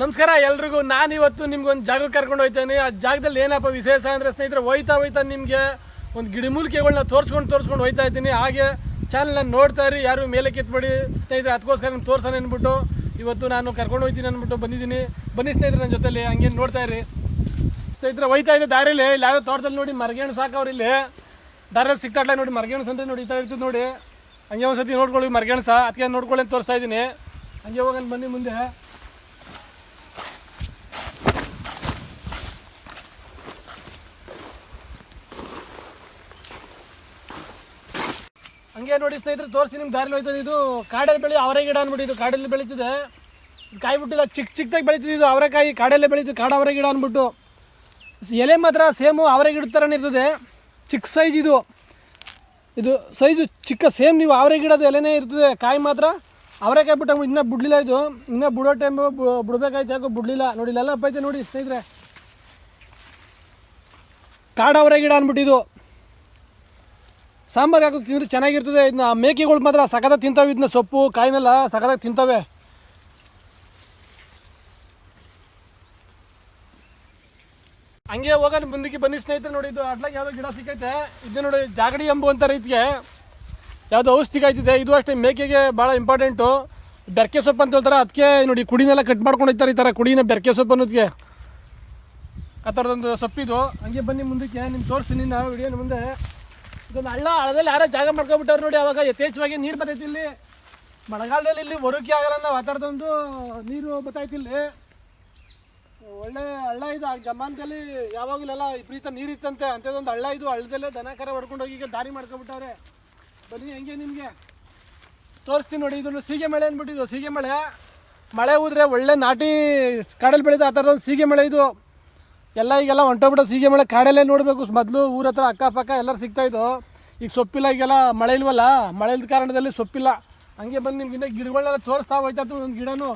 ನಮಸ್ಕಾರ ಎಲ್ರಿಗೂ. ನಾನು ಇವತ್ತು ನಿಮ್ಗೊಂದು ಜಾಗಕ್ಕೆ ಕರ್ಕೊಂಡು ಹೋಗ್ತೇನೆ ಆ ಜಾಗದಲ್ಲಿ ಏನಪ್ಪ ವಿಶೇಷ ಅಂದರೆ ಸ್ನೇಹಿತರೆ, ಹೋಯ್ತಾ ಹೋಯ್ತಾ ನಿಮಗೆ ಒಂದು ಗಿಡಮೂಲಿಕೆಗಳನ್ನ ತೋರಿಸ್ಕೊಂಡು ತೋರಿಸ್ಕೊಂಡು ಹೋಯ್ತಾ ಇದ್ದೀನಿ. ಹಾಗೆ ಚಾನಲ್ನ ನೋಡ್ತಾ ಇರಿ, ಯಾರು ಮೇಲೆ ಕಿತ್ಬೇಡಿ. ಸ್ನೇಹಿತರೆ, ಅದಕ್ಕೋಸ್ಕರ ನಿಮ್ಗೆ ತೋರ್ಸೋಣ ಅಂದ್ಬಿಟ್ಟು ಇವತ್ತು ನಾನು ಕರ್ಕೊಂಡು ಹೋಗ್ತೀನಿ ಅಂದ್ಬಿಟ್ಟು ಬಂದಿದ್ದೀನಿ. ಬನ್ನಿ ಸ್ನೇಹಿತರೆ ನನ್ನ ಜೊತೆಲಿ, ಹಂಗೇನು ನೋಡ್ತಾ ಇರಿ. ಸ್ನೇಹಿತರೆ, ಹೋಯ್ತಾ ಇದೆ ದಾರಿಲಿ ಯಾವ್ದೋ ತೋಟದಲ್ಲಿ ನೋಡಿ ಮರಗೇಣು ಸಾಕವ್ರು ಇಲ್ಲಿ. ದಾರಿಯಲ್ಲಿ ಸಿಕ್ತಾಡ್ಲ ನೋಡಿ ಮರಗೇಣು ಅಂತ ನೋಡಿ ಇರ್ತದೆ ನೋಡಿ. ಹಂಗೆ ಒಂದ್ಸತಿ ನೋಡ್ಕೊಳ್ಳಿ ಮರಗೇಣಸ ಅದಕ್ಕೆ ನೋಡ್ಕೊಳ್ಳಿ ಅಂತ ತೋರಿಸ್ತಾ ಇದ್ದೀನಿ. ಹಂಗೆ ಹೋಗೋಣ ಬನ್ನಿ ಮುಂದೆ. ಹಂಗೆ ನೋಡಿ ಸ್ನೇಹಿತರೆ, ತೋರಿಸಿ ನಿಮ್ಗೆ ದಾರಿ ಹೋಯ್ತದೆ. ಇದು ಕಾಡಲ್ಲಿ ಬೆಳೆ ಅವರೆ ಗಿಡ ಅಂದ್ಬಿಟ್ಟು ಇದು ಕಾಡಲ್ಲಿ ಬೆಳೀತಿದೆ. ಕಾಯಿ ಬಿಟ್ಟಿಲ್ಲ ಚಿಕ್ಕ ಚಿಕ್ಕದಾಗಿ ಬೆಳೀತಿದ್ದು ಇದು ಅವರೆಕಾಯಿ ಕಾಡಲ್ಲೇ ಬೆಳೀತಿದ್ದು ಕಾಡ ಅವರೆ ಗಿಡ ಅಂದ್ಬಿಟ್ಟು ಎಲೆ ಮಾತ್ರ ಸೇಮು ಅವರೆ ಗಿಡದ ಥರನೇ ಇರ್ತದೆ. ಚಿಕ್ಕ ಸೈಜ್ ಇದು. ಇದು ಸೈಜು ಚಿಕ್ಕ ಸೇಮ್ ನೀವು ಅವರೆ ಗಿಡದ ಎಲೆನೇ ಇರ್ತದೆ, ಕಾಯಿ ಮಾತ್ರ ಅವರೆಕಾಯಿ ಬಿಟ್ಟು ಇನ್ನೂ ಬಿಡ್ಲಿಲ್ಲ ಇದು. ಇನ್ನೂ ಬಿಡೋ ಟೈಮ್ ಬಿಡಬೇಕಾಯ್ತು, ಯಾಕೋ ಬಿಡಲಿಲ್ಲ. ನೋಡಿ ಎಲ್ಲ ಬೈತೆ ನೋಡಿ ಸ್ನೇಹಿತರೆ. ಕಾಡು ಅವರೆ ಗಿಡ ಅಂದ್ಬಿಟ್ಟಿದ್ದು ಸಾಂಬಾರು ಹಾಕೋದು ತಿಂದರೆ ಚೆನ್ನಾಗಿರ್ತದೆ. ಇದನ್ನ ಮೇಕೆಗಳು ಮಾತ್ರ ಸಖತ್ತಾಗಿ ತಿಂತಾವೆ. ಇದನ್ನ ಸೊಪ್ಪು, ಕಾಯಿನೆಲ್ಲ ಸಖತ್ತಾಗಿ ತಿಂತವೆ. ಹಂಗೆ ಹೋಗೋಣ, ಮುಂದಕ್ಕೆ ಬನ್ನಿ ಸ್ನೇಹಿತರೆ ನೋಡಿ. ಇದು ಅಡ್ಲಾಗ ಯಾವುದೋ ಗಿಡ ಸಿಕ್ಕೈತೆ. ಇದು ನೋಡಿ ಜಾಗಡಿ ಎಂಬು ಅಂತ ರೀತಿಗೆ ಯಾವುದೋ ಔಷಧಿ ಕಾಯ್ತಿದೆ ಇದು ಅಷ್ಟೇ ಮೇಕೆಗೆ ಭಾಳ ಇಂಪಾರ್ಟೆಂಟು ಬೆರ್ಕೆ ಸೊಪ್ಪು ಅಂತ ಹೇಳ್ತಾರೆ. ಅದಕ್ಕೆ ನೋಡಿ ಕುಡಿನೆಲ್ಲ ಕಟ್ ಮಾಡ್ಕೊಂಡು ಹೋಗ್ತಾರೆ ಈ ಥರ ಕುಡಿನ ಬೆರ್ಕೆ ಸೊಪ್ಪು ಅನ್ನೋದಕ್ಕೆ ಆ ಥರದೊಂದು ಸೊಪ್ಪಿದು. ಹಂಗೆ ಬನ್ನಿ ಮುಂದಕ್ಕೆ. ನಿಮ್ಗೆ ತೋರಿಸ್ತೀನಿ. ನಾವು ವಿಡಿಯೋನ ಮುಂದೆ ಇದೊಂದು ಹಳ್ಳ ಹಳ್ಳದಲ್ಲಿ ಯಾರೋ ಜಾಗ ಮಾಡ್ಕೊಬಿಟ್ಟವ್ರು ನೋಡಿ ಅವಾಗ ಯಥೇಚ್ಛವಾಗಿ ನೀರು ಬರ್ತೈತಿ ಇಲ್ಲಿ. ಮಳೆಗಾಲದಲ್ಲಿ ಇಲ್ಲಿ ಒರುಕಿ ಆಗಲ್ಲ ನಾವು ಆ ಥರದೊಂದು ನೀರು ಬರ್ತೈತಿ ಇಲ್ಲಿ. ಒಳ್ಳೆ ಹಳ್ಳ ಇದು, ಆ ಜಮಾನದಲ್ಲಿ ಯಾವಾಗಲೆಲ್ಲ ವಿಪರೀತ ನೀರು ಇತ್ತಂತೆ ಅಂಥದ್ದೊಂದು ಹಳ್ಳ ಇದು, ಹಳ್ಳದಲ್ಲೇ ದನ ಕರ ಹೊಡ್ಕೊಂಡೋಗಿ ಈಗ ದಾರಿ ಮಾಡ್ಕೊಬಿಟ್ಟವ್ರೆ ಬನ್ನಿ, ಹೆಂಗೆ ನಿಮಗೆ? ತೋರಿಸ್ತೀನಿ ನೋಡಿ ಇದನ್ನು ಸೀಗೆ ಮಳೆ ಅಂದ್ಬಿಟ್ಟಿದ್ದು, ಸೀಗೆ ಮಳೆ. ಮಳೆ ಹೋದ್ರೆ ಒಳ್ಳೆ ನಾಟಿ, ಕಾಡಲ್ಲಿ ಬೆಳೆದ ಆ ಥರದೊಂದು ಸೀಗೆ ಮಳೆ ಇದು. ಎಲ್ಲ ಈಗೆಲ್ಲ ಹೊಂಟೋಗ್ಬಿಟ್ಟು ಸೀಗೆ ಮಳೆ ಕಾಡಲ್ಲೇ ನೋಡಬೇಕು. ಮೊದಲು ಊರ ಹತ್ರ ಅಕ್ಕಪಕ್ಕ ಎಲ್ಲರೂ ಸಿಗ್ತಾಯಿದ್ದು ಈಗ ಸೊಪ್ಪಿಲ್ಲ, ಈಗೆಲ್ಲ ಮಳೆ ಇಲ್ವಲ್ಲ? ಮಳೆ ಇಲ್ಲದ ಕಾರಣದಲ್ಲಿ ಸೊಪ್ಪಿಲ್ಲ. ಹಂಗೆ ಬಂದು ನಿಮ್ಗಿಂತ ಗಿಡಗಳನ್ನೆಲ್ಲ ತೋರಿಸ್ತಾ ಹೋಯ್ತಾ ಒಂದು ಗಿಡನು.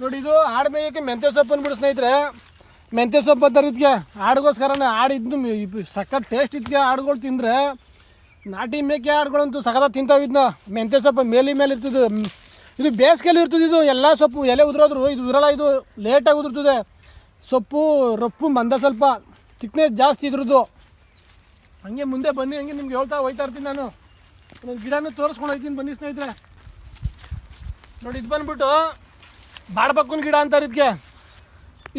ನೋಡಿ, ಇದು ಆಡು ಮೇಯೋಕ್ಕೆ ಮೆಂತ್ಯ ಸೊಪ್ಪು ಅಂದ್ಬಿಡು ಸ್ನೇಹಿತರೆ. ಮೆಂತ್ಯ ಸೊಪ್ಪು ಅಂತಾರೆ ಆಡಿಗೋಸ್ಕರನೇ ಆಡಿದ್ದು ಇದ್ದು ಸಖತ್ ಟೇಸ್ಟ್ ಇದಕ್ಕೆ ಆಡುಗಳು ತಿಂದರೆ ನಾಟಿ ಮೇಕೆ ಆಡುಗಳಂತೂ ಸಖತ್ ತಿಂತಾವೆ ಇದನ್ನ ಮೆಂತ್ಯ ಸೊಪ್ಪು ಮೇಲಿ ಮೇಲೆ ಇರ್ತದೆ. ಇದು ಬೇಸಿಗೆಯಲ್ಲಿ ಇರ್ತದೆ ಇದು. ಎಲ್ಲ ಸೊಪ್ಪು ಎಲೆ ಉದುರೋದ್ರು, ಇದು ಉದುರಲ್ಲ, ಇದು ಲೇಟಾಗಿ ಉದುರ್ತದೆ. ಸೊಪ್ಪು, ರೊಪ್ಪು, ಮಂದ ಸ್ವಲ್ಪ. ತಿಕ್ನೆಸ್ ಜಾಸ್ತಿ ಇದ್ರದ್ದು. ಹಂಗೆ ಮುಂದೆ ಬನ್ನಿ, ಹಂಗೆ ನಿಮ್ಗೆ ಹೇಳ್ತಾ ಹೋಯ್ತಾ ಇರ್ತೀನಿ ನಾನು. ನನ್ನ ಗಿಡನೂ ತೋರಿಸ್ಕೊಂಡು ಹೋಗ್ತೀನಿ ಬನ್ನಿ ಸ್ನೇಹಿತರೆ. ನೋಡಿ, ಇದು ಬಂದ್ಬಿಟ್ಟು ಬಾಡ್ಬಕ್ಕನ ಗಿಡ ಅಂತಾರೆ ಇದಕ್ಕೆ.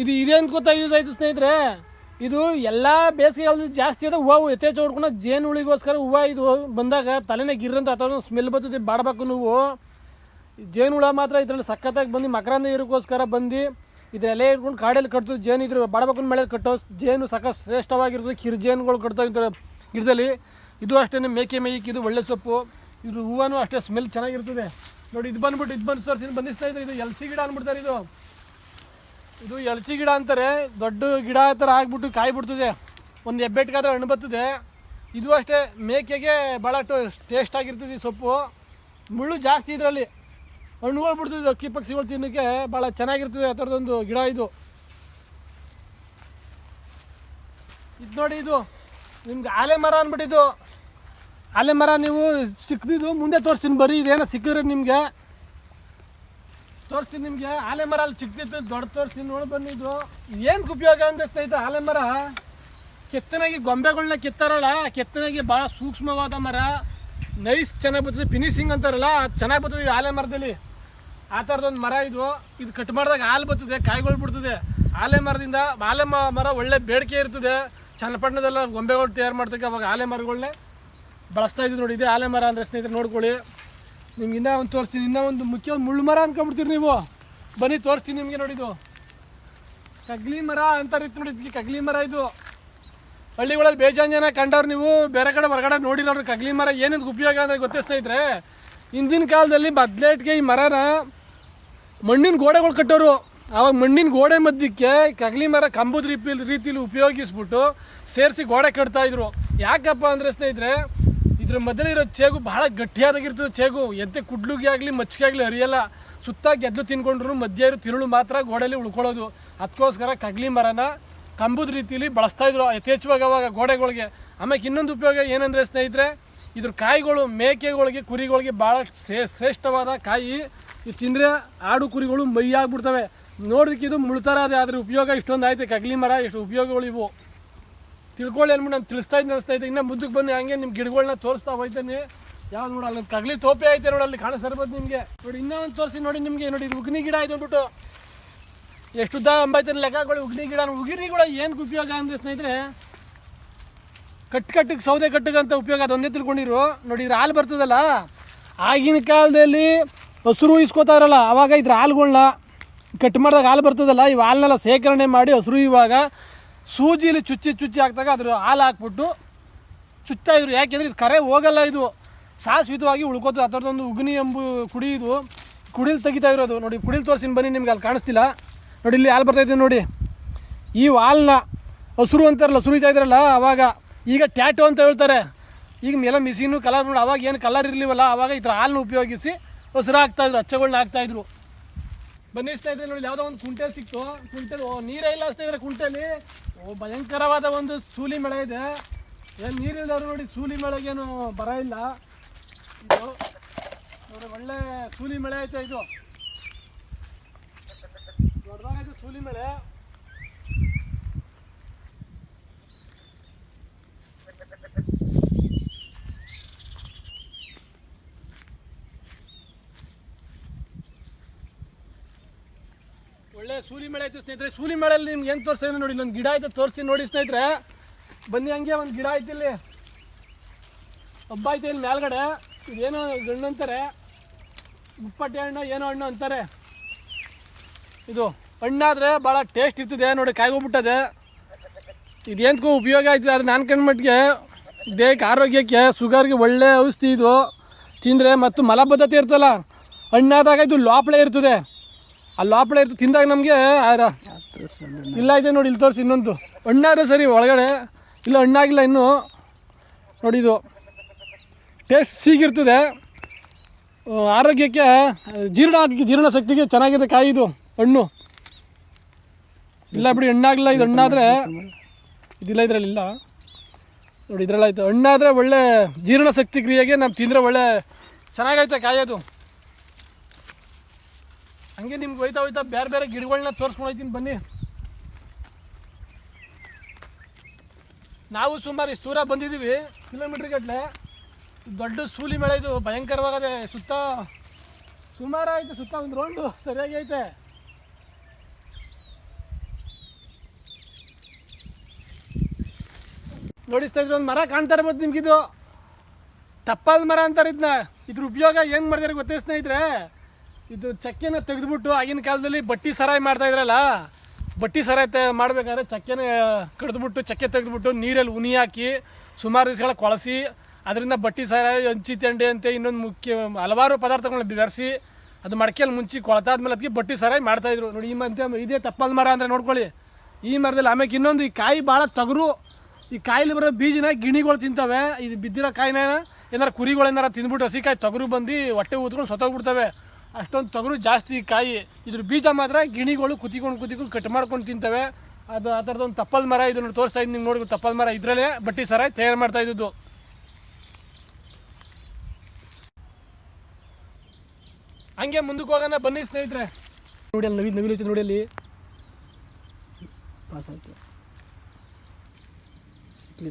ಇದು ಇದೇನು ಗೊತ್ತಾ ಯೂಸ್ ಆಯಿತು ಸ್ನೇಹಿತರೆ? ಇದು ಎಲ್ಲ ಬೇಸಿಗೆಗಾಲದಲ್ಲಿ ಜಾಸ್ತಿ ಅದ ಹೂವು, ಯಥೇಚ್ಛ ಹೊಡ್ಕೊಂಡು ಜೇನು ಹುಳಿಗೋಸ್ಕರ ಹೂವು ಇದು ಬಂದಾಗ ತಲೆನೇ ಗಿರ್ರಂತ ಅಥವಾ ಸ್ಮೆಲ್ ಬರ್ತದೆ ಬಾಡ್ಬಕ್ಕನ ಹೂವು. ಜೇನು ಹುಳ ಮಾತ್ರ ಇದರಲ್ಲಿ ಸಖತ್ತಾಗಿ ಬಂದು ಮಕರಂದ ಇರೋಕ್ಕೋಸ್ಕರ ಬಂದು ಇದ್ರ ಎಲೆ ಇಟ್ಕೊಂಡು ಕಾಡಲ್ಲಿ ಕಟ್ತದೆ ಜೇನು ಇದ್ರ ಬಾಡಬಕ್ಕನ ಮೇಲೆ ಕಟ್ಟೋ ಜೇನು ಸಖತ್ ಶ್ರೇಷ್ಠವಾಗಿರ್ತದೆ. ಕಿರು ಜೇನುಗಳು ಕಟ್ತಾ ಇದ್ದಾರೆ ಗಿಡದಲ್ಲಿ. ಇದು ಅಷ್ಟೇ ಮೇಕೆ ಮೇಯಿಕ್ ಇದು ಒಳ್ಳೆ ಸೊಪ್ಪು. ಇದು ಹೂವನು ಅಷ್ಟೇ ಸ್ಮೆಲ್ ಚೆನ್ನಾಗಿರ್ತದೆ. ನೋಡಿ, ಇದು ಬಂದ್ಬಿಟ್ಟು, ಇದು ಬಂದು ತಿಂದು ಬಂದಿಸ್ತಾ ಇದ್ರೆ ಇದು ಎಲ್ಸಿ ಗಿಡ ಅಂದ್ಬಿಡ್ತಾರೆ ಇದು. ಇದು ಎಲ್ಸಿ ಗಿಡ ಅಂತಾರೆ. ದೊಡ್ಡ ಗಿಡ ಆ ಥರ ಆಗಿಬಿಟ್ಟು ಕಾಯಿ ಬಿಡ್ತದೆ ಒಂದು ಹೆಬ್ಬೆಟ್ಗಾದ್ರೆ ಹಣ್ಣು ಬರ್ತದೆ. ಇದು ಅಷ್ಟೇ ಮೇಕೆಗೆ ಭಾಳ ಟೇಸ್ಟ್ ಆಗಿರ್ತದೆ ಈ ಸೊಪ್ಪು. ಮುಳ್ಳು ಜಾಸ್ತಿ ಇದರಲ್ಲಿ. ಹಣ್ಣುಗಳು ಬಿಡ್ತದೆ ಅಕ್ಕಿ ಪಕ್ಷಿಗಳು ತಿನ್ನೋಕ್ಕೆ. ಭಾಳ ಚೆನ್ನಾಗಿರ್ತದೆ ಆ ಥರದೊಂದು ಗಿಡ ಇದು. ಇದು ನೋಡಿ ಇದು. ನಿಮ್ಗೆ ಆಲೆ ಮರ ಅಂದ್ಬಿಟ್ಟಿದ್ದು. ಆಲೆ ಮರ ನೀವು ಸಿಕ್ಕಿದ್ದು ಮುಂದೆ ತೋರಿಸ್ತೀನಿ ಬರೀ, ಇದೇನೋ ಸಿಕ್ಕಿದ್ರೆ ನಿಮಗೆ. ತೋರಿಸ್ತೀನಿ ನಿಮಗೆ. ಆಲೆ ಮರ ಅಲ್ಲಿ ಚಿಕ್ಕದಿತ್ತು ದೊಡ್ಡ ತೋರಿಸ್ತೀನಿ ನೋಡಿ ಬಂದಿದ್ದು ಏನು ಉಪಯೋಗ ಅನ್ನಿಸ್ತೈತೆ ಆಲೆ ಮರ? ಕೆತ್ತನಾಗಿ ಗೊಂಬೆಗಳನ್ನ ಕೆತ್ತಾರಲ್ಲ ಕೆತ್ತನಾಗಿ ಭಾಳ ಸೂಕ್ಷ್ಮವಾದ ಮರ. ನೈಸ್ ಚೆನ್ನಾಗಿ ಬರ್ತದೆ, ಫಿನಿಶಿಂಗ್ ಅಂತಾರಲ್ಲ ಚೆನ್ನಾಗಿ ಬರ್ತದೆ ಆಲೆ ಮರದಲ್ಲಿ. ಆ ಥರದೊಂದು ಮರ ಇದು ಇದು ಕಟ್ ಮಾಡಿದಾಗ ಹಾಲು ಬರ್ತದೆ, ಕಾಯಿಗಳು ಬಿಡ್ತದೆ. ಆಲೆ ಮರದಿಂದ ಆಲೆ ಮರ ಒಳ್ಳೆ ಬೇಡಿಕೆ ಇರ್ತದೆ. ಚನ್ನಪಟ್ಟಣದೆಲ್ಲ ಗೊಂಬೆಗಳು ತಯಾರು ಮಾಡ್ತಕ್ಕೆ ಅವಾಗ ಆಲೆ ಮರಗಳನ್ನೇ ಬಳಸ್ತಾ ಇದ್ವಿ ನೋಡಿ. ಇದೆ ಆಲೆ ಮರ ಅಂದರೆ ಸ್ನೇಹಿತರೆ, ನೋಡ್ಕೊಳ್ಳಿ. ನಿಮ್ಗೆ ಇನ್ನೂ ಒಂದು ತೋರಿಸ್ತೀನಿ. ಇನ್ನೂ ಒಂದು ಮುಖ್ಯ ಒಂದು ಮುಳ್ಳು ಮರ ಅಂದ್ಕೊಂಬಿಡ್ತೀರಿ ನೀವು. ಬನ್ನಿ, ತೋರಿಸ್ತೀನಿ ನಿಮಗೆ ನೋಡಿದು ಕಗ್ಲಿ ಮರ ಅಂತ ಇತ್ತು ನೋಡಿ ಇದಕ್ಕೆ ಕಗ್ಲಿ ಮರ ಇದು. ಹಳ್ಳಿಗಳಲ್ಲಿ ಬೇಜಾನ್ ಜನ ಕಂಡವ್ರು ನೀವು. ಬೇರೆ ಕಡೆ ಹೊರಗಡೆ ನೋಡಿರೋರು ಕಗ್ಲಿ ಮರ ಏನಿದ್ ಉಪಯೋಗ ಅಂದರೆ ಗೊತ್ತೇ ಸ್ನೇಹಿತರೆ. ಹಿಂದಿನ ಕಾಲದಲ್ಲಿ ಬದ್ಲೇಟ್ಗೆ ಈ ಮರನ ಮಣ್ಣಿನ ಗೋಡೆಗಳು ಕಟ್ಟೋರು. ಆವಾಗ ಮಣ್ಣಿನ ಗೋಡೆ ಮಧ್ಯಕ್ಕೆ ಕಗ್ಲಿ ಮರ ಕಂಬದ ರೀತಿ ರೀತಿಲಿ ಉಪಯೋಗಿಸ್ಬಿಟ್ಟು ಸೇರಿಸಿ ಗೋಡೆ ಕಟ್ತಾ ಇದ್ರು. ಯಾಕಪ್ಪ ಅಂದ್ರೆ ಸ್ನೇಹಿತರೆ, ಇದ್ರ ಮಧ್ಯಲಿರೋ ಚೇಗು ಬಹಳ ಗಟ್ಟಿಯಾದಾಗಿರ್ತದೆ ಚೇಗು. ಎಂತೆ ಕುಡ್ಲುಗೆ ಆಗಲಿ, ಮಚ್ಚಿಗೆ ಆಗಲಿ ಅರಿಯಲ್ಲ ಸುತ್ತ ಗೆದ್ದು ತಿನ್ಕೊಂಡ್ರು, ಮಧ್ಯ ಇರೋ ತಿರುಳು ಮಾತ್ರ ಗೋಡೆಯಲ್ಲಿ ಉಳ್ಕೊಳ್ಳೋದು. ಅದಕ್ಕೋಸ್ಕರ ಕಗ್ಲಿ ಮರನ ಕಂಬದ ರೀತಿಲಿ ಬಳಸ್ತಾ ಇದ್ರು ಯಥೇಚ್ಛವಾಗಿ ಅವಾಗ ಗೋಡೆಗಳಿಗೆ. ಆಮೇಲೆ ಇನ್ನೊಂದು ಉಪಯೋಗ ಏನಂದರೆ ಸ್ನೇಹಿತರೆ, ಇದ್ರ ಕಾಯಿಗಳು ಮೇಕೆಗಳಿಗೆ, ಕುರಿಗಳಿಗೆ ಭಾಳ ಶ್ರೇ ಶ್ರೇಷ್ಠವಾದ ಕಾಯಿ ಇದು ತಿಂದರೆ ಆಡು ಕುರಿಗಳು ಮೈ ಆಗ್ಬಿಡ್ತವೆ ನೋಡೋದಕ್ಕೆ ಇದು ಮುಳ್ತಾರ ಅದೇ ಅದ್ರ ಉಪಯೋಗ ಇಷ್ಟೊಂದು ಆಯ್ತು. ಕಗ್ಲಿ ಮರ, ಎಷ್ಟು ಉಪಯೋಗಗಳು ಇವು. ತಿಳ್ಕೊಳ್ಳಿ ಅನ್ಬಿಟ್ಟು ನಾನು ತಿಳಿಸ್ತಾ ಇದ್ದೀನಿ ಅನಿಸ್ತಾ ಇದ್ದೆ. ಇನ್ನೂ ಮುದ್ದಕ್ಕೆ ಬಂದು ಹಂಗೆ ನಿಮ್ಮ ಗಿಡಗಳನ್ನ ತೋರಿಸ್ತಾ ಹೋಯ್ತೇನೆ ಯಾವ್ದು ನೋಡಿ ಅಲ್ಲಿ ಕಗ್ಲಿ ತೋಪೆ ಐತೆ ನೋಡಿ, ಅಲ್ಲಿ ಕಾಣಿಸ್ತಿರ್ಬೋದು ನಿಮಗೆ. ನೋಡಿ ಇನ್ನೂ ಒಂದು ತೋರಿಸಿ ನೋಡಿ ನಿಮಗೆ. ನೋಡಿ, ಇದು ಉಗ್ನಿ ಗಿಡ ಆಯ್ತು ಅಂದ್ಬಿಟ್ಟು ಎಷ್ಟು ಉದ್ದ ಅಂಬೈತಾನೆ ಲೆಕ್ಕಗಳು, ಉಗ್ನಿ ಗಿಡ. ಉಗಿರಿ ಕೂಡ ಏನಕ್ಕೆ ಉಪಯೋಗ ಅಂದ್ರೆ ಸ್ನೇಹಿತರೆ ಕಟ್ಟು ಕಟ್ಟಿಗೆ ಸೌದೆ ಕಟ್ಟಿಗಂತ ಉಪಯೋಗ ಅದೊಂದೇ ತಿಳ್ಕೊಂಡಿರು. ನೋಡಿ ಇದ್ರ ಹಾಲು ಬರ್ತದಲ್ಲ? ಆಗಿನ ಕಾಲದಲ್ಲಿ ಹಸಿರು ಇಸ್ಕೋತಾರಲ್ಲ ಅವಾಗ ಇದ್ರ ಹಾಲುಗಳ್ನ ಕಟ್ ಮಾಡಿದಾಗ ಹಾಲು ಬರ್ತದಲ್ಲ ಇವು ಹಾಲನ್ನೆಲ್ಲ ಶೇಖರಣೆ ಮಾಡಿ ಹಸಿರು ಇವಾಗ ಸೂಜಿಲಿ ಚುಚ್ಚಿ ಚುಚ್ಚಿ ಹಾಕಿದಾಗ ಅದ್ರ ಹಾಲು ಹಾಕ್ಬಿಟ್ಟು ಚುಚ್ತಾ ಇದ್ರು. ಯಾಕೆಂದ್ರೆ ಇದು ಕರೆ ಹೋಗಲ್ಲ ಇದು. ಶಾಶ್ವತವಾಗಿ ಉಳ್ಕೋತದೆ ಆ ಥರದೊಂದು ಉಗ್ನಿ ಎಂಬು ಕುಡಿ ಇದು. ಕುಡಿಲಿ ತೆಗಿತಾ ಇರೋದು. ನೋಡಿ, ಕುಡಿಲ್ ತೋರಿಸಿನ ಬನ್ನಿ, ನಿಮ್ಗೆ ಅಲ್ಲಿ ಕಾಣಿಸ್ತಿಲ್ಲ. ನೋಡಿ, ಇಲ್ಲಿ ಹಾಲು ಬರ್ತೈತೆ ನೋಡಿ. ಈ ಹಾಲನ್ನ ಹಸಿರು ಅಂತಾರಲ್ಲ, ಸುರಿತಾ ಇದ್ರಲ್ಲ ಅವಾಗ. ಈಗ ಟ್ಯಾಟೋ ಅಂತ ಹೇಳ್ತಾರೆ. ಈಗ ಮೇಲೆ ಮಿಷಿನು, ಕಲರ್ ನೋಡಿ, ಅವಾಗ ಏನು ಕಲರ್ ಇರಲಿವಲ್ಲ, ಅವಾಗ ಈ ಥರ ಹಾಲನ್ನ ಉಪಯೋಗಿಸಿ ಹಸಿರು ಹಾಕ್ತಾಯಿದ್ರು ಅಚ್ಚಗಳನ್ನ ಹಾಕ್ತಾಯಿದ್ರು ಬನ್ನಿ ಇದ್ರೆ ನೋಡಿ, ಯಾವುದೋ ಒಂದು ಕುಂಟೆ ಸಿಕ್ತು. ಓ, ನೀರೇ ಇಲ್ಲ ಸ್ನೇಹಿತರೆ ಕುಂಟೆಲಿ. ಓ, ಭಯಂಕರವಾದ ಒಂದು ಸೂಲಿ ಮಳೆ ಇದೆ. ಏನು ನೀರಿಲ್ದವ್ರು ನೋಡಿ ಸೂಲಿ ಮಳೆಗೇನು ಬರ ಇಲ್ಲ. ಇದು ನೋಡಿ, ಒಳ್ಳೆ ಸೂಲಿ ಮಳೆ ಐತೆ ಇದು. ದೊಡ್ಡದಾಗೈತೆ ಸೂಲಿ ಮಳೆ. ಒಳ್ಳೆ ಸೂಲಿ ಮಳೆ ಐತೆ ಸ್ನೇಹಿತರೆ. ಸೂಲಿ ಮೇಳಲ್ಲಿ ನಿಮ್ಗೆ ಏನು ತೋರಿಸ್ತೀನಿ ನೋಡಿ ಇಲ್ಲೊಂದು ಗಿಡ ಐತೆ ತೋರಿಸ್ತೀನಿ ನೋಡಿ ಸ್ನೇಹಿತರೆ. ಬನ್ನಿ ಹಂಗೆ ಒಂದು ಗಿಡ ಐತೆ ಇಲ್ಲಿ. ಹಬ್ಬ ಐತೆ ಇಲ್ಲಿ ಮೇಲ್ಗಡೆ. ಇದೇನೋ ಹಣ್ಣು ಅಂತಾರೆ. ಮುಪ್ಪಟ್ಟೆ ಹಣ್ಣು, ಏನೋ ಹಣ್ಣು ಅಂತಾರೆ. ಇದು ಹಣ್ಣಾದರೆ ಭಾಳ ಟೇಸ್ಟ್ ಇರ್ತದೆ. ನೋಡಿ ಕಾಯ್ಗೋಗ್ಬಿಟ್ಟದೆ ಇದೇನು ಉಪಯೋಗ ಆಯ್ತದೆ ಅದು ನಾನು ಕಂಡ್ಮಟ್ಟಿಗೆ ದೇಹಕ್ಕೆ, ಆರೋಗ್ಯಕ್ಕೆ ಶುಗರ್ಗೆ ಒಳ್ಳೆ ಔಷಧಿ ಇದು. ತಿಂದರೆ ಮತ್ತು ಮಲಬದ್ಧತೆ ಇರ್ತಲ್ಲ. ಹಣ್ಣಾದಾಗ ಇದು ಲೋಪಳೆ ಇರ್ತದೆ. ಆ ಲೋಪಳೆ ಇರ್ತದೆ ತಿಂದಾಗ ನಮಗೆ ಇಲ್ಲ ಇದೆ ನೋಡಿ, ಇಲ್ಲಿ ತೋರಿಸಿ ಇನ್ನೊಂದು. ಹಣ್ಣಾದ್ರೆ ಸರಿ, ಒಳಗಡೆ. ಇಲ್ಲ, ಹಣ್ಣಾಗಿಲ್ಲ ಇನ್ನೂ. ನೋಡಿ ಇದು. ಟೇಸ್ಟ್ ಸೀಗಿರ್ತದೆ ಆರೋಗ್ಯಕ್ಕೆ, ಜೀರ್ಣ ಜೀರ್ಣ ಶಕ್ತಿಗೆ ಚೆನ್ನಾಗಿದೆ ಕಾಯಿ ಇದು, ಹಣ್ಣು. ಇಲ್ಲ ಬಿಡಿ, ಹಣ್ಣಾಗಿಲ್ಲ, ಇದು ಹಣ್ಣಾದರೆ ಇದಿಲ್ಲ ಇದರಲ್ಲಿಲ್ಲ ನೋಡಿ, ಇದರಲ್ಲಾಯ್ತು. ಹಣ್ಣಾದರೆ ಒಳ್ಳೆ ಜೀರ್ಣ ಶಕ್ತಿ ಕ್ರಿಯೆಗೆ ನಾವು ತಿಂದರೆ ಒಳ್ಳೆ, ಚೆನ್ನಾಗೈತೆ ಕಾಯೋದು ಹಂಗೆ ನಿಮ್ಗೆ ಹೋಯ್ತಾ ಹೋಯ್ತಾ ಬೇರೆ ಬೇರೆ ಗಿಡಗಳನ್ನ ತೋರಿಸ್ಕೊಂಡು ಹೋಯ್ತೀನಿ, ಬನ್ನಿ. ನಾವು ಸುಮಾರು ಇಷ್ಟು ದೂರ ಬಂದಿದ್ದೀವಿ ಕಿಲೋಮೀಟ್ರ್ ಗಟ್ಟಲೆ ದೊಡ್ಡ ಸೂಲಿ ಮೇಳ ಇದು, ಭಯಂಕರವಾಗದೆ ಸುತ್ತ ಸುಮಾರು ಆಯ್ತು ಸುತ್ತ ಒಂದು ರೌಂಡು ಸರಿಯಾಗಿ ಐತೆ. ನೋಡಿಸ್ತಾ ಇದ್ರೆ ಒಂದು ಮರ ಕಾಣ್ತಾ ಇರ್ಬೋದು ನಿಮ್ಗಿದು. ತಪ್ಪಾದ ಮರ ಅಂತಾರೆ ಇದನ್ನ ಇದ್ರ ಉಪಯೋಗ ಏನು ಮಾಡಿದಾರೆ ಗೊತ್ತೇ ಸ್ನೇಹಿತರೆ? ಇದು ಚಕ್ಕೆನ ತೆಗೆದುಬಿಟ್ಟು ಆಗಿನ ಕಾಲದಲ್ಲಿ ಬಟ್ಟಿ ಸರಾಯಿ ಮಾಡ್ತಾ ಇದ್ರಲ್ಲ, ಬಟ್ಟಿ ಸರಾಯಿ ಮಾಡ್ಬೇಕಾದ್ರೆ ಚಕ್ಕೆನ ಕಡಿದ್ಬಿಟ್ಟು ಚಕ್ಕೆ ತೆಗೆದುಬಿಟ್ಟು ನೀರಲ್ಲಿ ಉನಿ ಹಾಕಿ ಸುಮಾರು ದಿವಸಗಳ ಕೊಳಸಿ, ಅದರಿಂದ ಬಟ್ಟಿ ಸರಾಯಿ ಹಂಚಿ ತಂಡೆ ಅಂತ ಇನ್ನೊಂದು ಮುಖ್ಯ ಹಲವಾರು ಪದಾರ್ಥಗಳನ್ನ ಬೆರೆಸಿ ಅದು ಮಡಕೆಯಲ್ಲಿ ಮುಂಚಿ ಕೊಳತಾದ್ಮೇಲೆ ಅದಕ್ಕೆ ಬಟ್ಟಿ ಸರಾಯಿ ಮಾಡ್ತಾಯಿದ್ರು ನೋಡಿ, ಈ ಮಂತೆ ಇದೇ ತಪ್ಪಲ್ ಮರ ಅಂದರೆ ನೋಡ್ಕೊಳ್ಳಿ. ಈ ಮರದಲ್ಲಿ ಆಮೇಲೆ ಇನ್ನೊಂದು ಈ ಕಾಯಿ ಭಾಳ ತಗರು. ಈ ಕಾಯಿಲಿ ಬರೋ ಬೀಜನ ಗಿಣಿಗಳು ತಿಂತವೆ. ಇದು ಬಿದ್ದಿರೋ ಕಾಯಿನ ಏನಾರು ಕುರಿಗಳು ಏನಾರ ತಿಂದ್ಬಿಟ್ಟು ಹಸಿಕಾಯಿ ತಗರು ಬಂದು ಹೊಟ್ಟೆ ಊದ್ಕೊಂಡು ಸತ್ತೋಗ್ಬಿಡ್ತವೆ. ಅಷ್ಟೊಂದು ತೊಗರು ಜಾಸ್ತಿ ಕಾಯಿ. ಇದ್ರ ಬೀಜ ಮಾತ್ರ ಗಿಣಿಗಳು ಕುತಿಕೊಂಡು ಕುತಿಕೊಂಡು ಕಟ್ ಮಾಡ್ಕೊಂಡು ತಿಂತವೆ. ಅದು ಆ ಥರದೊಂದು ತಪ್ಪಲ್ ಮರ ಇದನ್ನು ತೋರಿಸ್ತಾ ಇದ್ದೀನಿ ನೋಡಿ ತಪ್ಪಲ್ ಮರ ಇದರಲ್ಲೇ ಬಟ್ಟಿ ಸರ ತಯಾರು ಮಾಡ್ತಾ ಇದ್ದದ್ದು. ಹಂಗೆ ಮುಂದಕ್ಕೆ ಹೋಗೋಣ ಬನ್ನಿ ಸ್ನೇಹಿತರೆ. ನೋಡಿ ಅಲ್ಲಿ ನವಿಲು ನವಿಲು ನೋಡಿ ಅಲ್ಲಿ ಪಾಸ್ ಆಯ್ತು ಅಲ್ಲಿ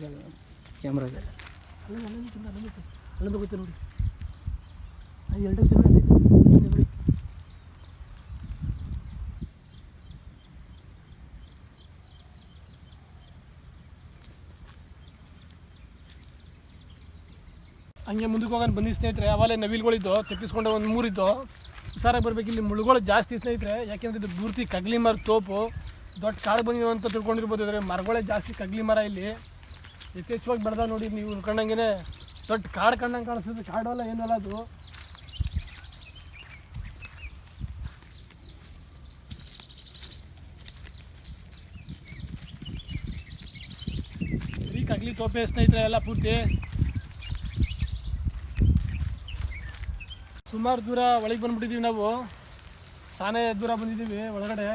ಅಲ್ಲೊಂದು ಗೊತ್ತೆ ನೋಡಿ. ಎರಡು ಹಂಗೆ ಮುಂದಕ್ಕೆ ಹೋಗೋಣ ಬಂದಿ ಸ್ನೇಹಿತರೆ. ಅವಾಗಲೇ ನವಿಲ್ಗಳಿದ್ದು ತಪ್ಪಿಸ್ಕೊಂಡು ಒಂದು ಮೂರಿದ್ದು ಹುಷಾರಾಗಿ ಬರಬೇಕು. ಇಲ್ಲಿ ಮುಳುಗಳು ಜಾಸ್ತಿ ಸ್ನೇಹಿತರೆ. ಯಾಕೆಂದರೆ ಇದು ಪೂರ್ತಿ ಕಗ್ಲಿ ಮರ ತೋಪು. ದೊಡ್ಡ ಕಾಡು ಬಂದಿವೆ ಅಂತ ತಿಳ್ಕೊಂಡಿರ್ಬೋದು. ಇದ್ರೆ ಮರಗಳೇ ಜಾಸ್ತಿ ಕಗ್ಲಿ ಮರ ಇಲ್ಲಿ. ಯಥೇಚ್ಛವಾಗಿ ಬೆಳೆದ ನೋಡಿ ನೀವು ಕಂಡಂಗೆ ದೊಡ್ಡ ಕಾಡು ಕಂಡಂಗೆ ಕಾಣಿಸ್ತದೆ ಕಾಡು ಏನಲ್ಲ ಅದು. ಕಗ್ಲಿ ತೋಪೆ ಸ್ನೇಹಿತರೆ, ಎಲ್ಲ ಪೂರ್ತಿ ಸುಮಾರು ದೂರ ಒಳಗೆ ಬಂದ್ಬಿಟ್ಟಿದ್ದೀವಿ ನಾವು. ಸಾನೆ ದೂರ ಬಂದಿದ್ದೀವಿ ಒಳಗಡೆ.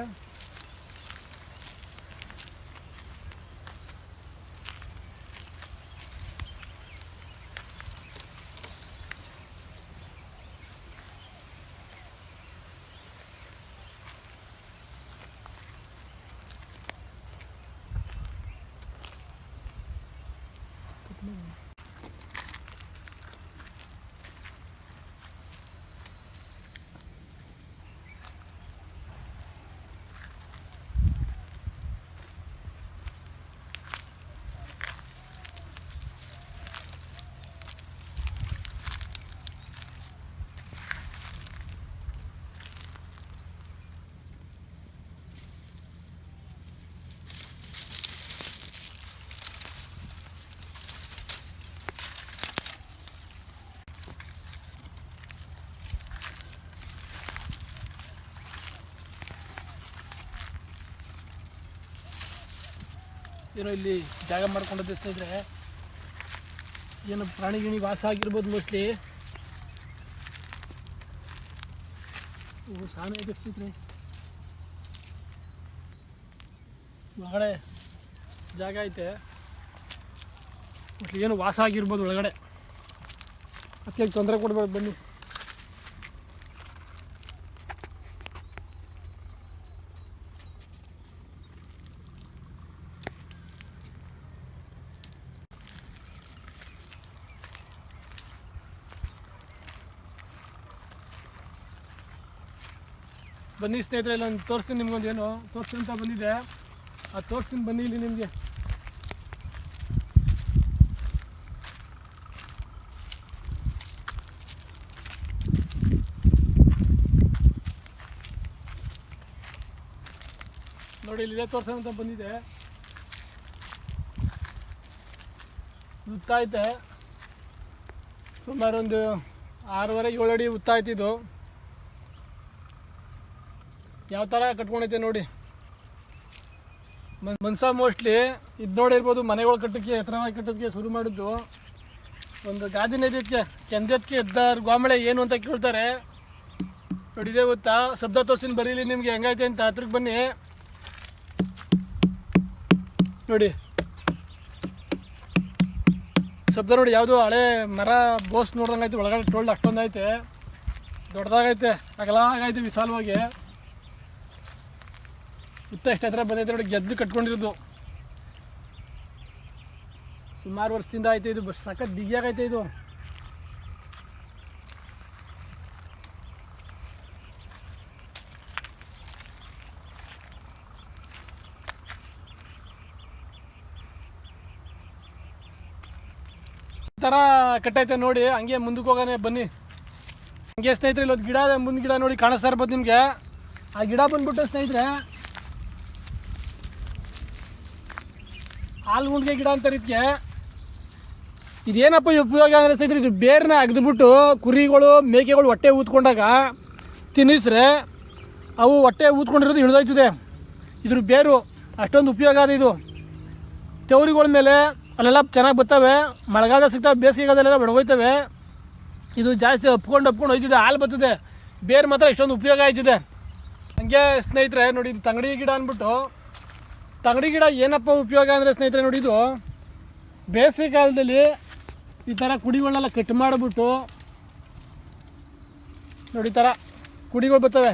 ಏನೋ ಇಲ್ಲಿ ಜಾಗ ಮಾಡ್ಕೊಂಡು ಸ್ನೇಹಿತರೆ ಏನು ಪ್ರಾಣಿ ಗಿಣಿ ವಾಸ ಆಗಿರ್ಬೋದು ಮೋಸ್ಟ್ಲಿ ಸಾಮಿ ಇದೆ ಒಳಗಡೆ ಜಾಗ ಐತೆ. ಮೋಸ್ಟ್ಲಿ ಏನು ವಾಸ ಆಗಿರ್ಬೋದು ಒಳಗಡೆ. ಅದಕ್ಕೆ ತೊಂದರೆ ಕೊಡ್ಬೇಡಿ ಬನ್ನಿ. ಬನ್ನಿ ಸ್ನೇಹಿತರೆ, ಇಲ್ಲೊಂದು ತೋರಿಸ್ತೀನಿ ನಿಮ್ಗೊಂದು ಏನು. ತೋರಿಸ್ತೀನಿ ಅಂತ ಬಂದಿದೆ. ಆ ತೋರಿಸ್ತೀನಿ, ಬನ್ನಿ ಇಲ್ಲಿ ನಿಮಗೆ. ನೋಡಿ ಇಲ್ಲಿದೆ ತೋರ್ಸೋಣ ಅಂತ ಬಂದಿದೆ. ಉತ್ತಾಯ್ತೆ ಐತೆ. ಸುಮಾರು ಒಂದು ಆರೂವರೆ ಏಳು ಅಡಿ ಉತ್ತ ಆಯ್ತಿದ್ದು ಯಾವ ಥರ ಕಟ್ಕೊಂಡೈತೆ ನೋಡಿ. ಮನ್ ಮನ್ಸ ಮೋಸ್ಟ್ಲಿ ಇದು ನೋಡಿರ್ಬೋದು ಮನೆಗಳು ಕಟ್ಟಕ್ಕೆ, ಎತ್ತರವಾಗಿ ಕಟ್ಟೋದಕ್ಕೆ ಶುರು ಮಾಡಿದ್ದು. ಒಂದು ಗಾದಿನ ಇದಕ್ಕೆ ಚಂದಕ್ಕೆ ಎದ್ದಾರ ಗೋಮಳೆ ಏನು ಅಂತ ಕೇಳ್ತಾರೆ. ನೋಡಿ, ಇದೇ ಗೊತ್ತಾ? ಶಬ್ದ ತೋರ್ಸಿನ ಬರೀಲಿ ನಿಮಗೆ ಹೆಂಗೈತೆ ಅಂತ ಹತ್ರಕ್ಕೆ ಬನ್ನಿ. ನೋಡಿ. ಶಬ್ದ ನೋಡಿ, ಯಾವುದು ಹಳೆ ಮರ ಬೋಸ್ ನೋಡ್ದಂಗೆ ಐತೆ ಒಳಗಡೆ ಟೋಲ್ಡ್ ಅಷ್ಟೊಂದು ಐತೆ ದೊಡ್ಡದಾಗೈತೆ ಅಗಲಾಗೈತೆ ವಿಶಾಲವಾಗಿ. ಉತ್ತ ಎಷ್ಟು ಹತ್ರ ಬಂದೈತೆ ನೋಡಿ, ಗೆದ್ದು ಕಟ್ಕೊಂಡಿರೋದು. ಸುಮಾರು ವರ್ಷದಿಂದ ಆಯ್ತು ಇದು ಸಖತ್ ಬಿಗಿಯಾಗೈತೆ ಇದು. ಥರ ಕಟ್ಟೈತೆ ನೋಡಿ, ಹಂಗೆ ಮುಂದಕ್ಕೆ ಹೋಗೋಣ, ಬನ್ನಿ. ಹಂಗೆ ಸ್ನೇಹಿತರೆ, ಇಲ್ಲೊಂದು ಗಿಡ ಮುಂದೆ ಗಿಡ ನೋಡಿ ಕಾಣಿಸ್ತಾ ಇರ್ಬೋದು ನಿಮಗೆ. ಆ ಗಿಡ ಬಂದ್ಬಿಟ್ಟು ಸ್ನೇಹಿತರೆ ಹಾಲ್ಗುಂಡ್ಗೆ ಗಿಡ ಅಂತ ಇದಕ್ಕೆ ಇದೇನಪ್ಪ ಉಪಯೋಗ ಅಂದರೆ ಸಹಿತ ಇದು ಬೇರನ್ನ ಅಗ್ದುಬಿಟ್ಟು ಕುರಿಗಳು, ಮೇಕೆಗಳು ಹೊಟ್ಟೆ ಊದ್ಕೊಂಡಾಗ ತಿನ್ನಿಸ್ರೆ ಅವು ಹೊಟ್ಟೆ ಊದ್ಕೊಂಡಿರೋದು ಹಿಡಿದೋಯ್ತದೆ. ಇದ್ರ ಬೇರು ಅಷ್ಟೊಂದು ಉಪಯೋಗ ಅದು ಇದು. ತೆವರಿಗಳ ಮೇಲೆ ಅಲ್ಲೆಲ್ಲ ಚೆನ್ನಾಗಿ ಬರ್ತವೆ ಮಳೆಗಾಲ ಸಿಗ್ತವೆ, ಬೇಸಿಗೆಗಾಲದಲ್ಲೆಲ್ಲ ಒಣಗೋಯ್ತವೆ. ಇದು ಜಾಸ್ತಿ ಒಪ್ಕೊಂಡು ಒಪ್ಕೊಂಡು ಹೋಯ್ತಿದೆ, ಹಾಲು ಬರ್ತದೆ ಬೇರು ಮಾತ್ರ ಇಷ್ಟೊಂದು ಉಪಯೋಗ ಆಯ್ತಿದೆ. ಹಂಗೆ ಸ್ನೇಹಿತರೆ, ನೋಡಿ, ಇದು ತಂಗಡಿ ಗಿಡ ಅಂದ್ಬಿಟ್ಟು ತಂಗಡಿ ಗಿಡ ಏನಪ್ಪ ಉಪಯೋಗ ಅಂದರೆ ಸ್ನೇಹಿತರೆ ನೋಡಿ ಇದು. ಬೇಸಿಗೆ ಕಾಲದಲ್ಲಿ ಈ ಥರ ಕುಡಿಗಳನ್ನೆಲ್ಲ ಕಟ್ ಮಾಡಿಬಿಟ್ಟು ನೋಡಿ ಥರ ಕುಡಿಗಳು ಬರ್ತವೆ.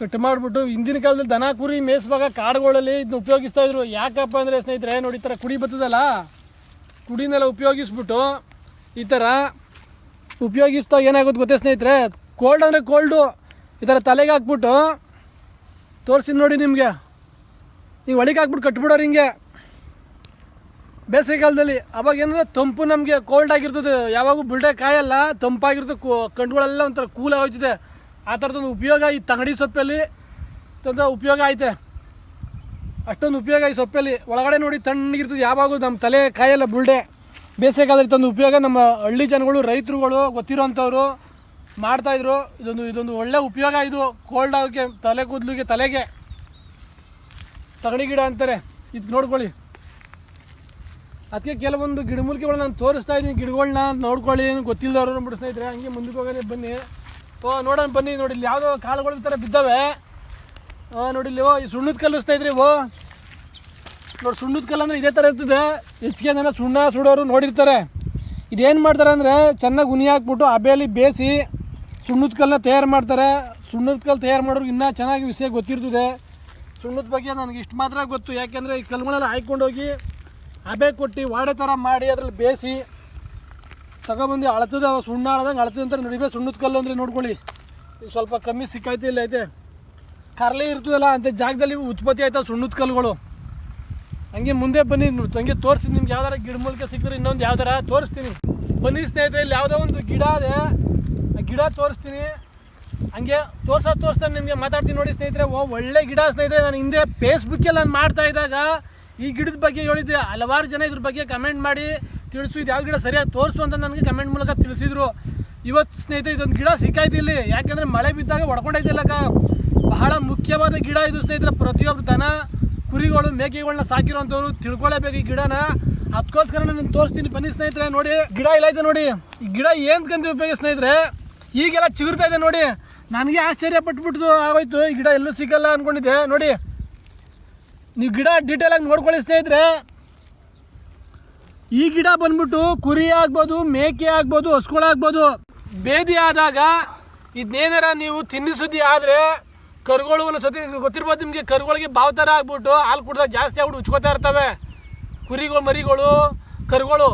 ಕಟ್ ಮಾಡಿಬಿಟ್ಟು ಹಿಂದಿನ ಕಾಲದಲ್ಲಿ ದನ, ಕುರಿ ಮೇಯಿಸುವಾಗ ಕಾಡುಗಳಲ್ಲಿ ಇದನ್ನ ಉಪಯೋಗಿಸ್ತಾ ಇದ್ರು. ಯಾಕಪ್ಪ ಅಂದರೆ ಸ್ನೇಹಿತರೆ ನೋಡಿ ಈ ಥರ ಕುಡಿ ಬರ್ತದಲ್ಲ? ಕುಡಿನೆಲ್ಲ ಉಪಯೋಗಿಸ್ಬಿಟ್ಟು ಈ ಥರ ಉಪಯೋಗಿಸ್ತಾ ಏನಾಗುತ್ತೆ ಗೊತ್ತೇ ಸ್ನೇಹಿತರೆ? ಕೋಲ್ಡ್ ಅಂದರೆ ಕೋಲ್ಡು ಈ ಥರ ತಲೆಗೆ ಹಾಕ್ಬಿಟ್ಟು ತೋರಿಸಿ ನೋಡಿ ನಿಮಗೆ. ನೀವು ಒಳಗೆ ಹಾಕ್ಬಿಟ್ಟು ಕಟ್ಬಿಡೋರು ಹಿಂಗೆ. ಬೇಸಿಗೆಗಾಲದಲ್ಲಿ ಅವಾಗ ಏನಂದ್ರೆ ತಂಪು ನಮಗೆ ಕೋಲ್ಡ್ ಆಗಿರ್ತದೆ. ಯಾವಾಗೂ ಬಿಲ್ಡೆ ಕಾಯಲ್ಲ, ತಂಪಾಗಿರ್ತದೆ, ಕೂ ಕಣ್ಗಳೆಲ್ಲ ಒಂಥರ ಕೂಲ್ ಆಗೋಯ್ತಿದೆ. ಆ ಥರದೊಂದು ಉಪಯೋಗ ಈ ತಂಗಡಿ ಸೊಪ್ಪಲ್ಲಿ. ತಂದ ಉಪಯೋಗ ಐತೆ. ಅಷ್ಟೊಂದು ಉಪಯೋಗ ಈ ಸೊಪ್ಪಲ್ಲಿ. ಒಳಗಡೆ ನೋಡಿ ತಣ್ಣಗಿರ್ತದೆ. ಯಾವಾಗೂ ನಮ್ಮ ತಲೆ ಕಾಯಲ್ಲ ಬುಲ್ಡೆ. ಬೇಸಿಗೆಗಾಲದಲ್ಲಿ ತಂದು ಉಪಯೋಗ ನಮ್ಮ ಹಳ್ಳಿ ಜನಗಳು, ರೈತರುಗಳು, ಗೊತ್ತಿರೋಂಥವ್ರು. ಮಾಡ್ತಾಯಿದ್ರು ಇದೊಂದು ಇದೊಂದು ಒಳ್ಳೆ ಉಪಯೋಗ ಇದು. ಕೋಲ್ಡ್ ಆಗೋಕ್ಕೆ ತಲೆ ಕೂದಲಿಗೆ, ತಲೆಗೆ. ತಗಡಿ ಗಿಡ ಅಂತಾರೆ. ಇದು ನೋಡ್ಕೊಳ್ಳಿ. ಅದಕ್ಕೆ ಕೆಲವೊಂದು ಗಿಡಮೂಲಿಕೆಗಳನ್ನ ನಾನು ತೋರಿಸ್ತಾ ಇದ್ದೀನಿ. ಗಿಡಗಳನ್ನ ನೋಡ್ಕೊಳ್ಳಿ. ಗೊತ್ತಿಲ್ಲದವ್ರು ಅಂದ್ಬಿಟ್ಟು ಸ್ನೇಹಿತರೆ. ಹಂಗೆ ಮುಂದಕ್ಕೆ ಹೋಗೋಣ ಬನ್ನಿ. ಓ, ನೋಡೋಣ ಬನ್ನಿ. ನೋಡಿ, ಇಲ್ಲಿ ಯಾವುದೋ ಕಾಲುಗಳ ಥರ ಬಿದ್ದಾವೆ. ನೋಡಿ, ಇಲ್ಲಿ ಓ, ಈ ಸುಣ್ಣದ ಕಲ್ಲಿಸ್ತಾ ಇದ್ರಿ, ಓ. ನೋಡಿ, ಸುಣ್ಣದ ಕಲ್ಲು ಅಂದರೆ ಇದೇ ಥರ ಇರ್ತದೆ. ಹೆಚ್ಚಿಗೆ ಜನ ಸುಣ್ಣ ಸುಡೋರು ನೋಡಿರ್ತಾರೆ. ಇದೇನು ಮಾಡ್ತಾರೆ ಅಂದರೆ, ಚೆನ್ನಾಗಿ ಉನಿ ಹಾಕ್ಬಿಟ್ಟು ಹಬೆಯಲ್ಲಿ ಬೇಯಿಸಿ ಸುಣ್ಣದ ಕಲ್ಲನ್ನ ತಯಾರು ಮಾಡ್ತಾರೆ. ಸುಣ್ಣದ ಕಲ್ಲು ತಯಾರು ಮಾಡೋರಿಗೆ ಇನ್ನೂ ಚೆನ್ನಾಗಿ ವಿಷಯ ಗೊತ್ತಿರ್ತದೆ. ಸುಣ್ಣದ ಬಗ್ಗೆ ನನಗೆ ಇಷ್ಟು ಮಾತ್ರ ಗೊತ್ತು. ಯಾಕೆಂದರೆ ಈ ಕಲ್ಲುಗಳೆಲ್ಲ ಹಾಕ್ಕೊಂಡೋಗಿ ಹಬೆ ಕೊಟ್ಟು ವಾಡೆ ಥರ ಮಾಡಿ ಅದರಲ್ಲಿ ಬೇಯಿಸಿ ತಗೊಬಂದು ಅಳತದ ಸುಣ್ಣ ಅಳದಂಗೆ ಅಳತದ ಅಂತ ನಡಿಬೇ ಸುಣ್ಣದ ಕಲ್ಲು ಅಂದರೆ ನೋಡ್ಕೊಳ್ಳಿ. ಸ್ವಲ್ಪ ಕಮ್ಮಿ ಸಿಕ್ಕೈತೆ ಇಲ್ಲ ಐತೆ ಕರ್ಲೆ ಇರ್ತದಲ್ಲ, ಅಂತ ಜಾಗದಲ್ಲಿ ಉತ್ಪತ್ತಿ ಆಯ್ತಾ ಸುಣ್ಣದ ಕಲ್ಲುಗಳು ಹಂಗೆ ಮುಂದೆ ಬನ್ನಿ ಹಂಗೆ ತೋರಿಸ್ತೀನಿ, ನಿಮ್ಗೆ ಯಾವ್ದಾರ ಗಿಡ ಮೂಲಕ ಸಿಕ್ಕಿದ್ರೆ ಇನ್ನೊಂದು ಯಾವ್ದಾರ ತೋರಿಸ್ತೀನಿ. ಬನ್ನಿ ಸ್ನೇಹಿತರೆ, ಇಲ್ಲಿ ಯಾವುದೋ ಒಂದು ಗಿಡ ಆ ಗಿಡ ತೋರಿಸ್ತೀನಿ. ಹಂಗೆ ತೋರ್ಸೋದು ತೋರಿಸ್ತಾನೆ ನಿಮಗೆ ಮಾತಾಡ್ತೀನಿ ನೋಡಿ ಸ್ನೇಹಿತರೆ, ಓ, ಒಳ್ಳೆ ಗಿಡ ಸ್ನೇಹಿತರೆ, ನಾನು ಹಿಂದೆ ಫೇಸ್ಬುಕ್ಕಲ್ಲಿ ನಾನು ಮಾಡ್ತಾ ಇದ್ದಾಗ ಈ ಗಿಡದ ಬಗ್ಗೆ ಹೇಳಿದ್ದೆ. ಹಲವಾರು ಜನ ಇದ್ರ ಬಗ್ಗೆ ಕಮೆಂಟ್ ಮಾಡಿ ತಿಳಿಸು, ಇದು ಯಾವ ಗಿಡ ಸರಿಯಾಗಿ ತೋರಿಸು ಅಂತ ನನಗೆ ಕಮೆಂಟ್ ಮೂಲಕ ತಿಳಿಸಿದ್ರು. ಇವತ್ತು ಸ್ನೇಹಿತರೆ, ಇದೊಂದು ಗಿಡ ಸಿಕ್ಕಾಯ್ತು ಇಲ್ಲಿ. ಯಾಕೆಂದರೆ ಮಳೆ ಬಿದ್ದಾಗ ಹೊಡ್ಕೊಂಡೈತಿಲ್ಲಕ ಬಹಳ ಮುಖ್ಯವಾದ ಗಿಡ ಇದು ಸ್ನೇಹಿತರೆ ಪ್ರತಿಯೊಬ್ಬರು ದನ, ಕುರಿಗಳು ಮೇಕೆಗಳನ್ನ ಸಾಕಿರೋಂಥವ್ರು ತಿಳ್ಕೊಳ್ಳೇಬೇಕು ಈ ಗಿಡನ. ಅದಕ್ಕೋಸ್ಕರ ನಾನು ತೋರಿಸ್ತೀನಿ. ಬನ್ನಿ ಸ್ನೇಹಿತರೆ, ನೋಡಿ. ಗಿಡ ಇಲ್ಲ ಐತೆ ನೋಡಿ. ಈ ಗಿಡ ಏನು ಕಂದು ಉಪಯೋಗ ಸ್ನೇಹಿತರೆ? ಈಗೆಲ್ಲ ಚಿಗುರ್ತಾ ಇದೆ ನೋಡಿ. ನನಗೆ ಆಶ್ಚರ್ಯ ಪಟ್ಬಿಟ್ಟು ಆಗೋಯ್ತು. ಈ ಗಿಡ ಎಲ್ಲೂ ಸಿಗಲ್ಲ ಅಂದ್ಕೊಂಡಿದ್ದೆ ನೋಡಿ, ನೀವು ಗಿಡ ಡೀಟೇಲಾಗಿ ನೋಡ್ಕೊಳ್ಳಿ ಸ್ನೇಹಿತರೆ. ಈ ಗಿಡ ಬಂದ್ಬಿಟ್ಟು ಕುರಿ ಆಗ್ಬೋದು, ಮೇಕೆ ಆಗ್ಬೋದು ಹಸ್ಕೊಳಾಗ್ಬೋದು ಬೇದಿ ಆದಾಗ ಇದನ್ನೇನಾರ ನೀವು ತಿನ್ನಿಸುದ್ದಿ ಆದರೆ ಕರುಗಳು ಒಂದು ಸತಿ ಗೊತ್ತಿರ್ಬೋದು ನಿಮಗೆ, ಕರುಗಳಿಗೆ ಬಾವು ಥರ ಆಗ್ಬಿಟ್ಟು ಹಾಲು ಕುಡ್ದಾಗ ಜಾಸ್ತಿ ಆಗ್ಬಿಟ್ಟು ಉಚ್ಕೋತಾ ಇರ್ತವೆ. ಕುರಿಗಳು, ಮರಿಗಳು, ಕರುಗಳು.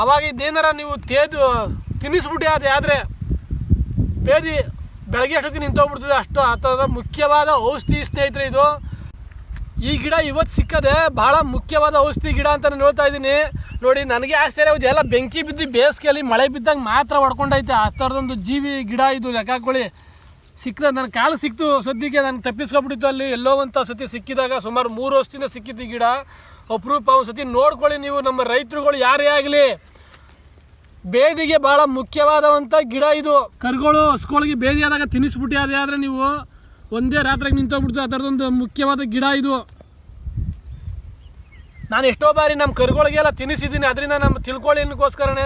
ಅವಾಗ ಇದೇನಾರ ನೀವು ತೇದು ತಿನ್ನಿಸ್ಬಿಟ್ಟು ಅದು ಆದರೆ ಬೇದಿ ಬೆಳಗ್ಗೆ ಅಷ್ಟೊತ್ತಿಗೆ ನಿಂತೋಗ್ಬಿಡ್ತದೆ ಅಷ್ಟು ಆ ಥರದ ಮುಖ್ಯವಾದ ಔಷಧಿ ಸ್ನೇಹಿತರೆ ಇದು. ಈ ಗಿಡ ಇವತ್ತು ಸಿಕ್ಕದೆ ಭಾಳ ಮುಖ್ಯವಾದ ಔಷಧಿ ಗಿಡ ಅಂತ ನಾನು ಹೇಳ್ತಾ ಇದ್ದೀನಿ. ನೋಡಿ, ನನಗೆ ಆಶ್ಚರ್ಯ ಹೌದು ಎಲ್ಲ ಬೆಂಕಿ ಬಿದ್ದು ಬೇಸಿಗೆಯಲ್ಲಿ ಮಳೆ ಬಿದ್ದಾಗ ಮಾತ್ರ ಹೊಡ್ಕೊಂಡೈತೆ. ಆ ಥರದೊಂದು ಜೀವಿ ಗಿಡ ಇದು, ಲೆಕ್ಕ ಹಾಕೊಳ್ಳಿ ಸಿಕ್ಕದ ನನ್ನ ಕಾಲು ಸಿಕ್ತು. ಸದ್ಯಕ್ಕೆ ನಾನು ತಪ್ಪಿಸ್ಕೊಬಿಟ್ಟಿತ್ತು ಅಲ್ಲಿ. ಎಲ್ಲೋ ಅಂತ ಸತಿ ಸಿಕ್ಕಿದಾಗ ಸುಮಾರು ಮೂರು ವರ್ಷದಿಂದ ಸಿಕ್ಕಿತ್ತು ಗಿಡ. ಅಪರೂಪ ಒಂದು ಸತಿ ನೋಡ್ಕೊಳ್ಳಿ ನೀವು ನಮ್ಮ ರೈತರುಗಳು ಯಾರೇ ಆಗಲಿ. ಬೇದಿಗೆ ಬಹಳ ಮುಖ್ಯವಾದಂಥ ಗಿಡ ಇದು. ಕರುಗಳು ಹಸ್ಕೊಳಗೆ ಬೇದಿ ಆದಾಗ ತಿನ್ನಿಸ್ಬಿಟ್ಟು ಅದೇ ಆದರೆ ನೀವು ಒಂದೇ ರಾತ್ರಿಗೆ ನಿಂತೋಗ್ಬಿಡ್ತು ಅದರದೊಂದು ಮುಖ್ಯವಾದ ಗಿಡ ಇದು. ನಾನು ಎಷ್ಟೋ ಬಾರಿ ನಮ್ಮ ಕರುಗಳಿಗೆಲ್ಲ ತಿನ್ನಿಸಿದ್ದೀನಿ. ಅದರಿಂದ ನಮ್ಮ ತಿಳ್ಕೊಳ್ಳಿ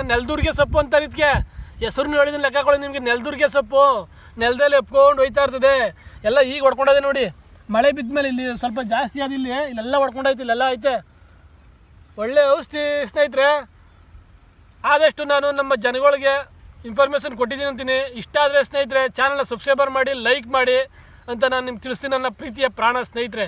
ನೆಲ್ದುರ್ಗೆ ಸೊಪ್ಪು ಅಂತ ಇದಕ್ಕೆ. ಹೆಸರು ಹೇಳಿದ್ದೀನಿ. ಲೆಕ್ಕಗಳು ನಿಮಗೆ ನೆಲದುರ್ಗೆ ಸೊಪ್ಪು. ನೆಲದಲ್ಲಿ ಎಪ್ಕೊಂಡು ಹೋಯ್ತಾ ಇರ್ತದೆ. ಎಲ್ಲ ಈಗ ಹೊಡ್ಕೊಂಡದೆ ನೋಡಿ. ಮಳೆ ಬಿದ್ದ ಮೇಲೆ ಇಲ್ಲಿ ಸ್ವಲ್ಪ ಜಾಸ್ತಿ ಆದ ಇಲ್ಲಿ. ಇಲ್ಲೆಲ್ಲ ಹೊಡ್ಕೊಂಡೈತೆ ಇಲ್ಲೆಲ್ಲ ಐತೆ. ಒಳ್ಳೆ ಔಷಧಿ ಸ್ನೇಹಿತರೆ. ಆದಷ್ಟು ನಾನು ನಮ್ಮ ಜನಗಳಿಗೆ ಇನ್ಫಾರ್ಮೇಷನ್ ಕೊಟ್ಟಿದ್ದೀನಿ ಅಂತೀನಿ. ಇಷ್ಟ ಆದರೆ ಸ್ನೇಹಿತರೆ ಚಾನಲ್ನ ಸಬ್ಸ್ಕ್ರೈಬರ್ ಮಾಡಿ ಲೈಕ್ ಮಾಡಿ ಅಂತ ನಾನು ನಿಮ್ಗೆ ತಿಳಿಸ್ತೀನಿ ನನ್ನ ಪ್ರೀತಿಯ ಪ್ರಾಣ ಸ್ನೇಹಿತರೆ.